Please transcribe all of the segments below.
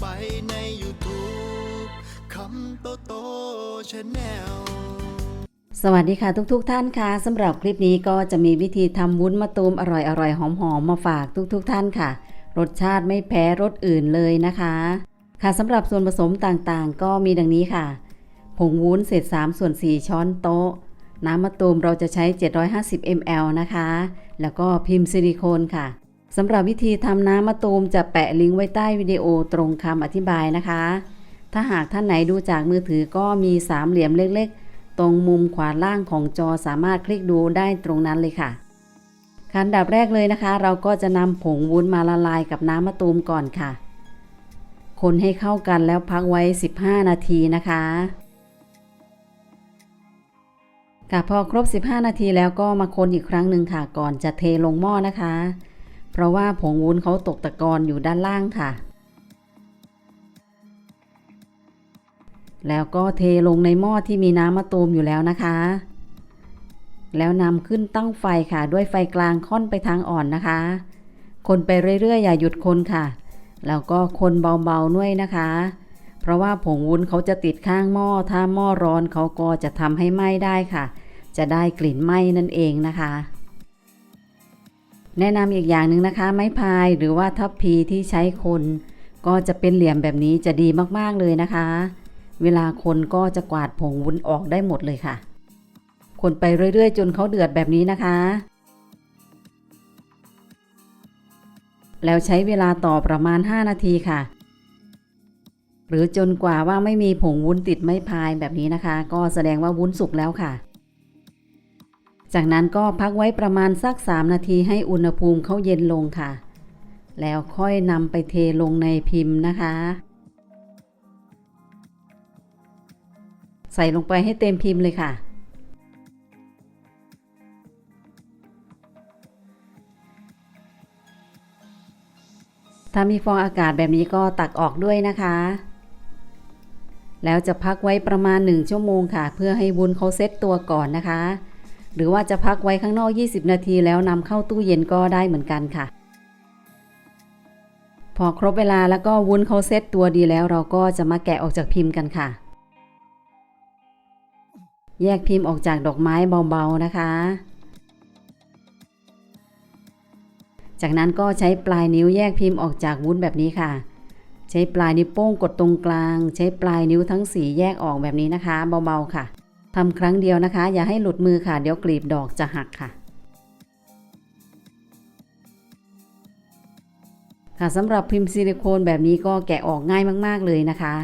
ไปใน YouTube คำโตโตชาแนลสวัสดีค่ะทุกๆทท่านค่ะสำหรับคลิปนี้ก็จะมีวิธีทำวุ้นมะตูมอร่อยๆหอมๆมาฝากทุกๆทท่านค่ะ รสชาติไม่แพ้รสอื่นเลยนะคะ ค่ะสำหรับส่วนผสมต่างๆ ก็มีดังนี้ค่ะ ผงวุ้นเศษ3ส่วน4ช้อนโต๊ะ น้ำมะตูมเราจะใช้ 750 ml นะคะ แล้วก็พิมพ์ซิลิโคนค่ะ สำหรับวิธีทำน้ำมะตูมจะแปะลิงก์ไว้ใต้วิดีโอตรงคำอธิบายนะคะ ถ้าหากท่านไหนดูจากมือถือก็มีสามเหลี่ยมเล็กๆ ตรงมุมขวาล่างของจอสามารถคลิกดูได้ตรงนั้นเลยค่ะขั้นดับแรกเลยนะคะ เราก็จะนำผงวุ้นมาละลายกับน้ำมะตูมก่อนค่ะ คนให้เข้ากันแล้วพักไว้ 15 นาทีนะคะค่ะพอครบ 15 นาทีแล้วก็มาคนอีกครั้งหนึ่งค่ะ ก่อนจะเทลงหม้อนะคะ เพราะว่าผงวุ้นเขาตกตะกอนอยู่ด้านล่างค่ะ แล้วก็เทลงในหม้อที่มีน้ำมะตูมอยู่แล้วนะคะ แล้วนำขึ้นตั้งไฟค่ะ ด้วยไฟกลางค่อนไปทางอ่อนนะคะ คนไปเรื่อยๆ อย่าหยุดคนค่ะ แล้วก็คนเบาๆด้วยนะคะ เพราะว่าผงวุ้นเขาจะติดข้างหม้อ ถ้าหม้อร้อนเขาก็จะทำให้ไหม้ได้ค่ะ จะได้กลิ่นไหม้นั่นเองนะคะ แนะนำอีกอย่างหนึ่งนะคะ ไม้พายหรือว่าทัพพีที่ใช้คน ก็จะเป็นเหลี่ยมแบบนี้จะดีมากๆเลยนะคะ เวลาคนก็จะกวาดผงวุ้นออกได้หมดเลยค่ะ คนไปเรื่อยๆ จนเขาเดือดแบบนี้นะคะ แล้วใช้เวลาต่อประมาณ 5 นาทีค่ะ หรือจนกว่าว่าไม่มีผงวุ้นติดไม้พายแบบนี้นะคะ ก็แสดงว่าวุ้นสุกแล้วค่ะ จากนั้นก็พักไว้ประมาณสัก 3 นาทีให้อุณหภูมิเขาเย็นลงค่ะ แล้วค่อยนำไปเทลงในพิมพ์นะคะ ใส่ลงไปให้เต็มพิมพ์เลยค่ะ ถ้ามีฟองอากาศแบบนี้ก็ตักออกด้วยนะคะ แล้วจะพักไว้ประมาณ 1 ชั่วโมงค่ะ เพื่อให้วุ้นเขาเซ็ตตัวก่อนนะคะ หรือว่าจะพักไว้ข้างนอก 20 นาทีแล้วนำเข้าตู้เย็นก็ได้เหมือนกันค่ะ พอครบเวลาแล้วก็วุ้นเขาเซ็ตตัวดีแล้วเราก็จะมาแกะออกจากพิมพ์กันค่ะ แยกพิมพ์ออกจากดอกไม้เบาๆนะคะ จากนั้นก็ใช้ปลายนิ้วแยกพิมพ์ออกจากวุ้นแบบนี้ค่ะ ใช้ปลายนิ้วโป้งกดตรงกลาง ใช้ปลายนิ้วทั้งสีแยกออกแบบนี้นะคะ เบาๆค่ะ ทำครั้งเดียวนะคะ อย่าให้หลุดมือค่ะ เดี๋ยวกลีบดอกจะหักค่ะ ค่ะสำหรับพิมพ์ซิลิโคนแบบนี้ก็แกะออกง่ายมาก ๆ เลยนะคะ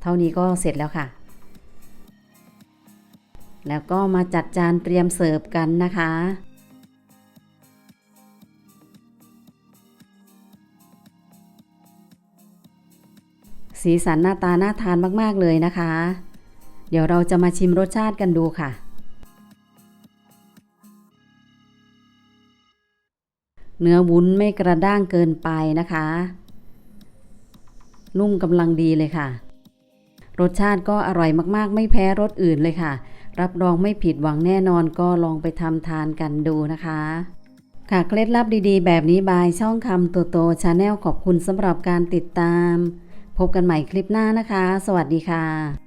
เท่านี้ก็เสร็จแล้วค่ะ แล้วก็มาจัดจานเตรียมเสิร์ฟกันนะคะสีสันหน้าตาน่าทานมาก ๆ เลยนะคะ เดี๋ยวเราจะมาชิมรสชาติกันดูค่ะ เนื้อวุ้นไม่กระด้างเกินไปนะคะ นุ่มกำลังดีเลยค่ะ รสชาติก็อร่อยมากๆ ไม่แพ้รสอื่นเลยค่ะ รับรองไม่ผิดหวังแน่นอนก็ลองไปทำทานกันดูนะคะค่ะเคล็ดลับดีๆ แบบนี้บายช่องคำตัวโตชาแนลขอบคุณสำหรับการติดตาม พบกันใหม่คลิปหน้านะคะ สวัสดีค่ะ